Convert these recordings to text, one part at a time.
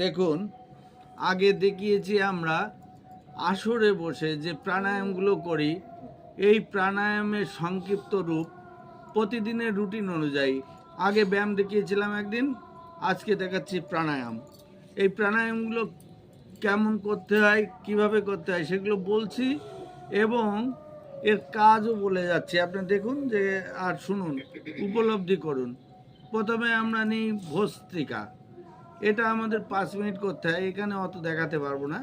দেখুন, আগে দেখিয়েছি আমরা আসরে বসে যে প্রাণায়ামগুলো করি, এই প্রাণায়ামের সংক্ষিপ্ত রূপ প্রতিদিনের রুটিন অনুযায়ী। আগে ব্যায়াম দেখিয়েছিলাম একদিন, আজকে দেখাচ্ছি প্রাণায়াম। এই প্রাণায়ামগুলো কেমন করতে হয়, কীভাবে করতে হয় সেগুলো বলছি এবং এর কাজও বলে যাচ্ছি। আপনি দেখুন যে, আর শুনুন, উপলব্ধি করুন। প্রথমে আমরা নিই ভস্ত্রিকা। এটা আমাদের পাঁচ মিনিট করতে হয়, এখানে অত দেখাতে পারব না।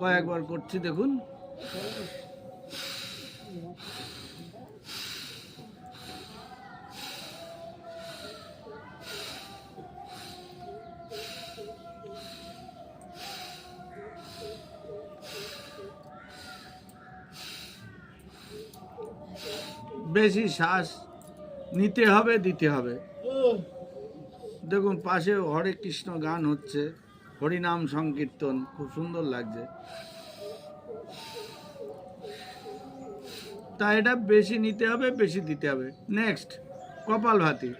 কয়েকবার করছি, দেখুন। বেশি শ্বাস নিতে হবে, দিতে হবে। দেখুন, পাশে হরে কৃষ্ণ গান হচ্ছে। হরিনাম সংকীর্তন, খুব সুন্দর লাগছে। তা এটা বেশি নিতে হবে, বেশি দিতে হবে। নেক্সট কপাল ভাতি।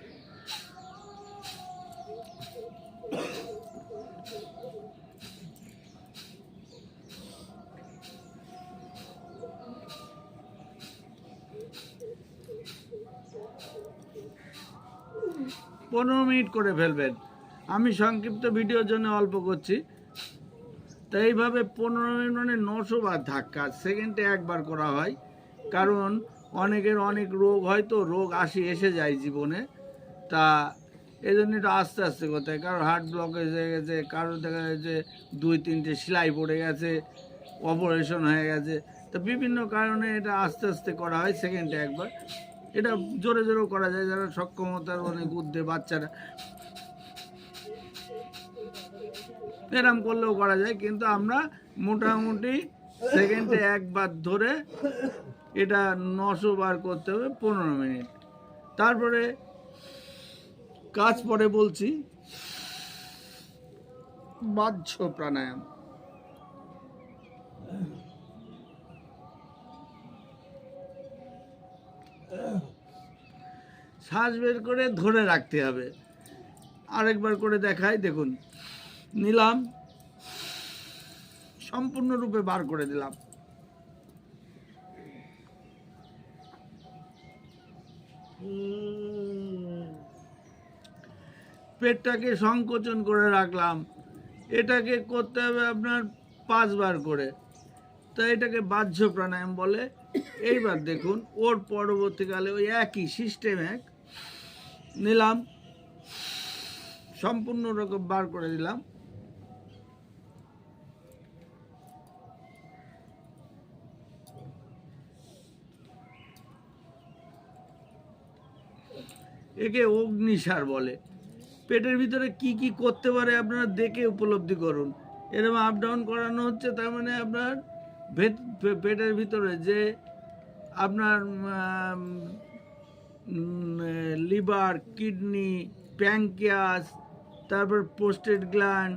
পনেরো মিনিট করে ফেলবেন। আমি সংক্ষিপ্ত ভিডিওর জন্য অল্প করছি। তো এইভাবে পনেরো মিনিট মানে নশো বার ধাক্কা, সেকেন্ডে একবার করা হয়। কারণ অনেকের অনেক রোগ হয় তো, রোগ আসি, এসে যায় জীবনে। তা এই জন্য একটু আস্তে আস্তে করতে হয়। কারোর হার্ট ব্লকেজ হয়ে গেছে, কারোর দেখা যাচ্ছে দুই, তিনটে সেলাই পড়ে গেছে অপারেশন হয়ে গেছে। তো বিভিন্ন কারণে এটা আস্তে আস্তে করা হয়, সেকেন্ডে একবার। এটা জোরে জোরেও করা যায়, যারা সক্ষমতার অনেক ঊর্ধ্বে বাচ্চারা। এরম করলেও করা যায়, কিন্তু আমরা মোটামুটি সেকেন্ডে একবার ধরে এটা নশো বার করতে হবে, পনেরো মিনিট। তারপরে কাজ পরে বলছি, বাহ্য প্রাণায়াম। শ্বাস বের করে ধরে রাখতে হবে। আরেকবার করে দেখাই, দেখুন। নিলাম। সম্পূর্ণরূপে বার করে দিলাম। পেটটাকে সংকোচন করে রাখলাম। এটাকে করতে হবে আপনার পাঁচবার করে। তো এটাকে বাহ্য প্রাণায়াম বলে। এইবার দেখুন, ওর পরবর্তীকালে ওই একই সিস্টেম এক নিলাম, সম্পূর্ণ রকম বার করে দিলাম একে অগ্নিসার বলে। পেটের ভিতরে কি কি করতে পারে আপনারা দেখে উপলব্ধি করুন। এরকম আপ ডাউন করানো হচ্ছে, তার মানে আপনার পেটের ভিতরে যে আপনার লিভার, কিডনি, প্যাঙ্কিয়াস, তারপর পোস্টেড গ্ল্যান্ড,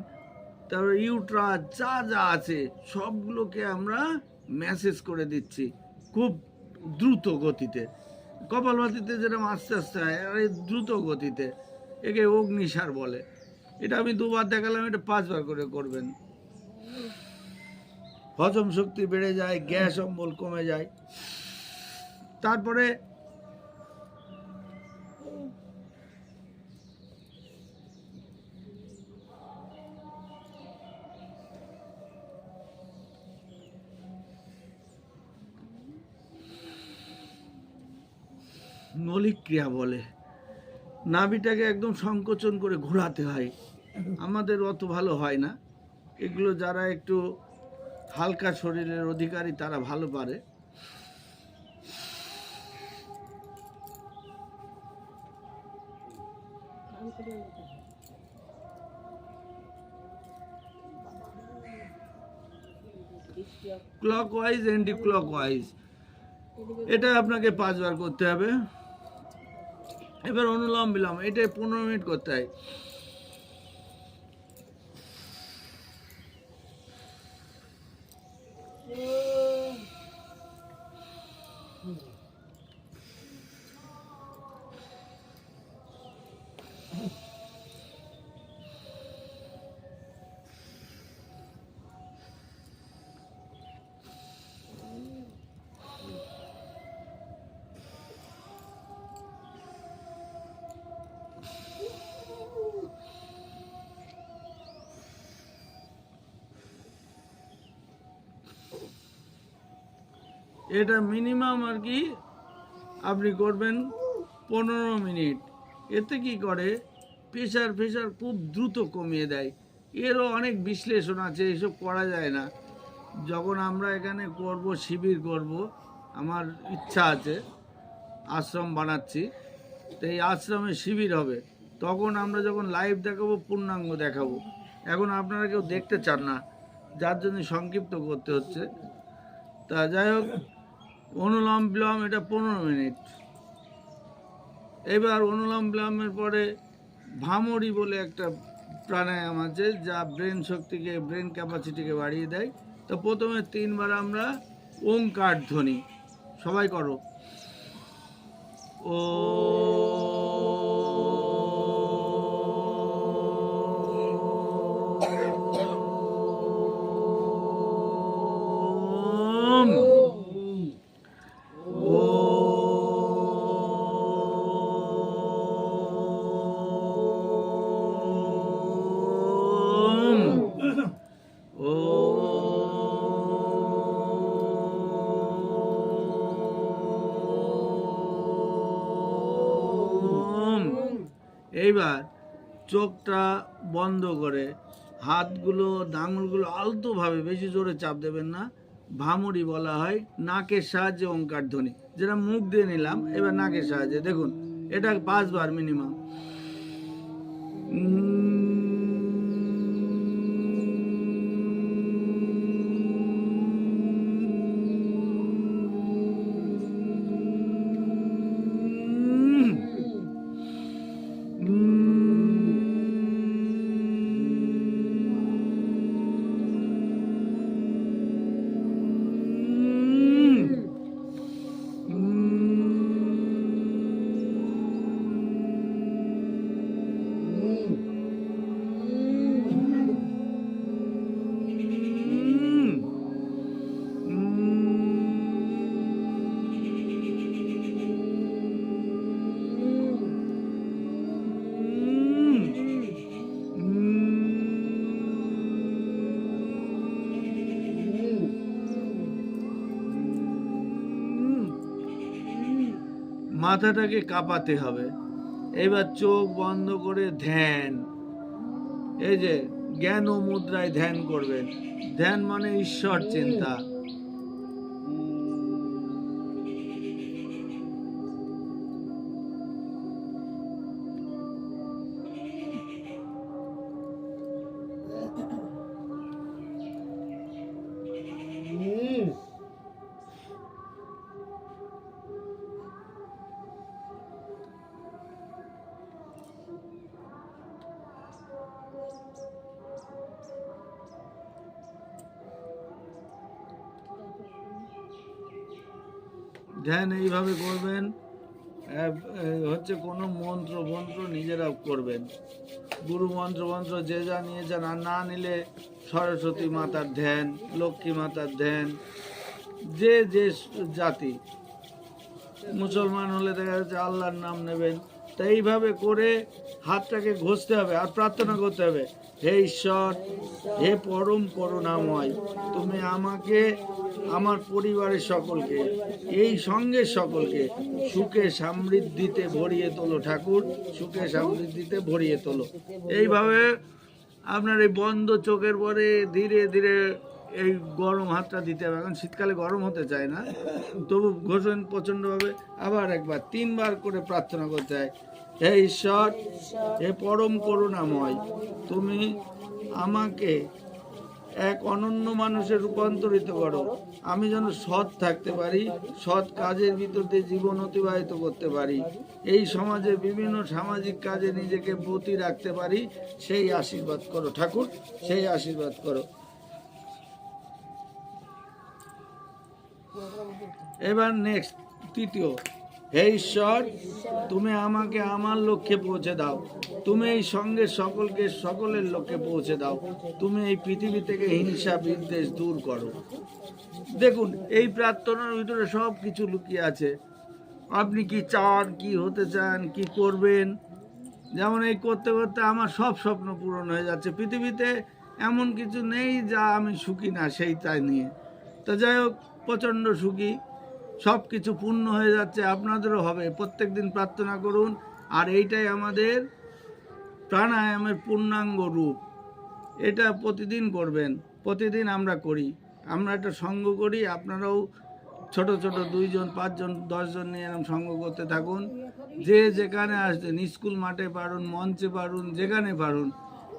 তারপর ইউট্রা, যা যা আছে, সবগুলোকে আমরা ম্যাসেজ করে দিচ্ছি খুব দ্রুত গতিতে। কপালভাতিতে যেরকম আস্তে আস্তে হয়, আর দ্রুত গতিতে, একে অগ্নিসার বলে। এটা আমি দুবার দেখালাম, এটা পাঁচবার করে করবেন। হজম শক্তি বেড়ে যায়, গ্যাস অম্বল কমে যায়। তারপরে নলিক ক্রিয়া বলে। নাভিটাকে একদম সংকোচন করে ঘোরাতে হয়। আমাদের অত ভালো হয় না। এগুলো যারা একটু হালকা শরীরের অধিকারী তারা ভালো পারে। Clockwise anti clock wise এটা আপনাকে পাঁচবার করতে হবে। এবার অনুলম বিলম, এটা পনেরো মিনিট করতে হয়। এটা মিনিমাম আর কি আপনি করবেন পনেরো মিনিট। এতে কি করে? প্রেশার প্রেশার খুব দ্রুত কমিয়ে দেয়। এরও অনেক বিশ্লেষণ আছে, এসব করা যায় না। যখন আমরা এখানে করব, শিবির করব, আমার ইচ্ছা আছে, আশ্রম বানাচ্ছি, তো এই আশ্রমে শিবির হবে। তখন আমরা যখন লাইভ দেখাবো, পূর্ণাঙ্গ দেখাবো। এখন আপনারা কেউ দেখতে চান না, যার জন্য সংক্ষিপ্ত করতে হচ্ছে। তা যাই হোক অনুলম বিলম, এটা পনেরো মিনিট। এবার অনুলম বিলমের পরে ভামরি বলে একটা প্রাণায়াম আছে, যা ব্রেন শক্তিকে ব্রেন ক্যাপাসিটিকে বাড়িয়ে দেয়। তো প্রথমে তিনবার আমরা ওঙ্কার ধ্বনি, সবাই করো। ও এইবার চোখটা বন্ধ করে, হাতগুলো ডাঙুলগুলো আলতোভাবে বেশি জোরে চাপ দেবেন না। ভামরি বলা হয় নাকের সাহায্যে ওঙ্কার ধ্বনি। যেটা মুখ দিয়ে নিলাম, এবার নাকের সাহায্যে। দেখুন, এটা পাঁচবার মিনিমাম মাথাটাকে কাঁপাতে হবে। এবার চোখ বন্ধ করে ধ্যান। এই যে জ্ঞান ও মুদ্রায় ধ্যান করবেন। ধ্যান মানে ঈশ্বর চিন্তা। ধ্যান এইভাবে করবেন হচ্ছে কোনো মন্ত্র মন্ত্র নিজেরা করবেন। গুরু মন্ত্র মন্ত্র যে যা নিয়ে যান, আর না নিলে সরস্বতী মাতার ধ্যান, লক্ষ্মী মাতার ধ্যান, যে যে জাতি। মুসলমান হলে দেখা যাচ্ছে আল্লাহর নাম নেবেন। তা এইভাবে করে হাতটাকে ঘষতে হবে আর প্রার্থনা করতে হবে, হে ঈশ্বর, হে পরম করুণাময়, তুমি আমাকে, আমার পরিবারের সকলকে, এই সঙ্গে সকলকে সুখে সমৃদ্ধিতে ভরিয়ে তোলো ঠাকুর, সুখে সমৃদ্ধিতে ভরিয়ে তোলো। এইভাবে আপনার এই বন্ধ চোখের পরে ধীরে ধীরে এই গরম হাতটা দিতে হবে এখন শীতকালে গরম হতে চায় না। তবু ঘোষণ প্রচণ্ডভাবে আবার একবার, তিনবার করে প্রার্থনা করতে হয় হে ঈশ্বর, হে পরম করুণাময়, তুমি আমাকে এক অনন্য মানুষে রূপান্তরিত করো। আমি যেন সৎ থাকতে পারি, সৎ কাজের ভিতর দিয়ে জীবন অতিবাহিত করতে পারি। এই সমাজে বিভিন্ন সামাজিক কাজে নিজেকে ব্রতী রাখতে পারি, সেই আশীর্বাদ করো। ঠাকুর, সেই আশীর্বাদ করো। এবার নেক্সট তৃতীয়। হে ঈশ্বর, তুমি আমাকে আমার লক্ষ্যে পৌঁছে দাও। তুমি এই সঙ্গে সকলকে সকলের লক্ষ্যে পৌঁছে দাও। তুমি এই পৃথিবী থেকে হিংসা, বিদ্বেষ দূর করো। দেখুন, এই প্রার্থনার ভিতরে সব কিছু লুকিয়ে আছে। আপনি কি চান, কি হতে চান, কি করবেন? যেমন এই করতে করতে আমার সব স্বপ্ন পূরণ হয়ে যাচ্ছে। পৃথিবীতে এমন কিছু নেই যা আমি সুখী না সেই তাই নিয়ে। তো যাই হোক, প্রচণ্ড সুখী। সব কিছু পূর্ণ হয়ে যাচ্ছে, আপনাদেরও হবে। প্রত্যেক দিন প্রার্থনা করুন। আর এইটাই আমাদের প্রাণায়ামের পূর্ণাঙ্গ রূপ। এটা প্রতিদিন করবেন, প্রতিদিন আমরা করি। আমরা একটা সঙ্গ করি, আপনারাও ছোট ছোট দুইজন, পাঁচজন, দশজন নিয়ে এরকম সঙ্গ করতে থাকুন। যে যেখানে আসছেন স্কুল মাঠে পারুন, মঞ্চে পারুন, যেখানে পারুন,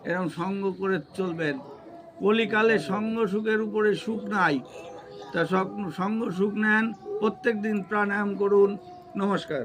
এরকম সঙ্গ করে চলবেন। কলিকালে সঙ্গ সুখের উপরে সুখ নাই। তা সঙ্গ সুখ নেন। প্রত্যেক দিন প্রাণায়াম করুন। নমস্কার।